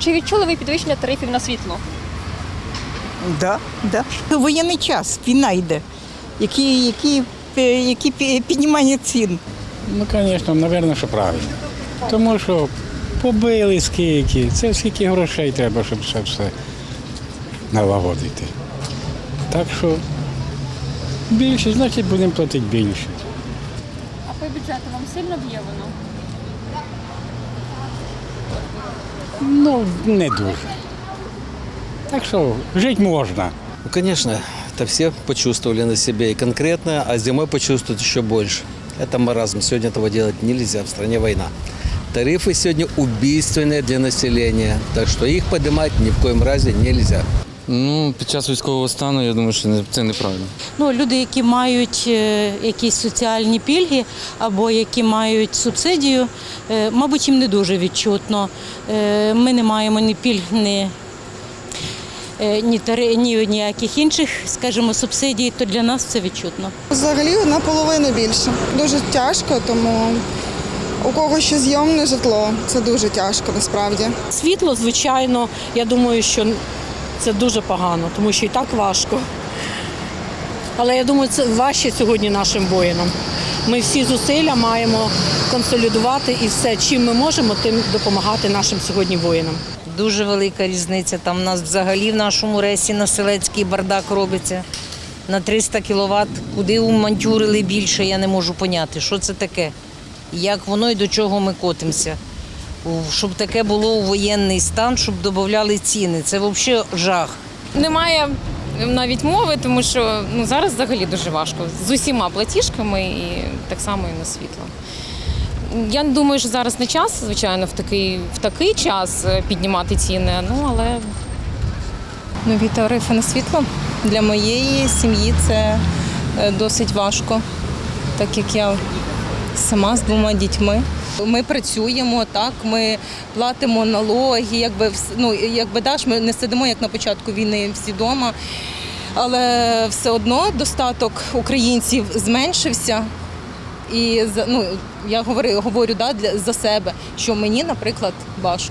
Чи відчули ви підвищення тарифів на світло? Да, да. Воєнний час, війна йде. Які, які, е, які піднімання цін. Ну, звісно, напевно, що правильно. Тому що побили скільки, це скільки грошей треба, щоб це все налагодити. Так що більше, значить будемо платити більше. А по бюджету вам сильно б'є воно? Ну, не дуже. Так що жити можна. Ну, конечно, это все почувствовали на себе и конкретно, а зимой почувствуют еще больше. Это маразм. Сегодня этого делать нельзя, в стране война. Тарифы сегодня убийственные для населения, так что их поднимать ни в коем разе нельзя. Ну, під час військового стану, я думаю, що це неправильно. Ну, люди, які мають е, якісь соціальні пільги або які мають субсидію, е, мабуть, їм не дуже відчутно. Е, Ми не маємо ні пільг, ні, ні, ні ніяких інших, скажімо, субсидій, то для нас це відчутно. Взагалі наполовину більше. Дуже тяжко, тому у кого ще зйомне житло, це дуже тяжко насправді. Світло, звичайно, я думаю, що це дуже погано, тому що і так важко. Але я думаю, це важче сьогодні нашим воїнам. Ми всі зусилля маємо консолідувати і все, чим ми можемо, тим допомагати нашим сьогодні воїнам. Дуже велика різниця. Там у нас взагалі в нашому ресі на селецький бардак робиться на 300 кВт. Куди умантюрили більше, я не можу поняти, що це таке, як воно і до чого ми котимося. Щоб таке було у воєнний стан, щоб додавали ціни. Це взагалі жах. Немає навіть мови, тому що ну, зараз взагалі дуже важко з усіма платіжками і так само і на світло. Я не думаю, що зараз не час, звичайно, в такий, в такий час е, піднімати ціни, ну але Нові тарифи на світло для моєї сім'ї це е, досить важко, так як я сама з двома дітьми. Ми працюємо так, ми платимо налоги, якби ну якби даш, ми не сидимо як на початку війни всі вдома. Але все одно достаток українців зменшився. І ну, я говорю, говорю да, для, за себе, що мені, наприклад, важко.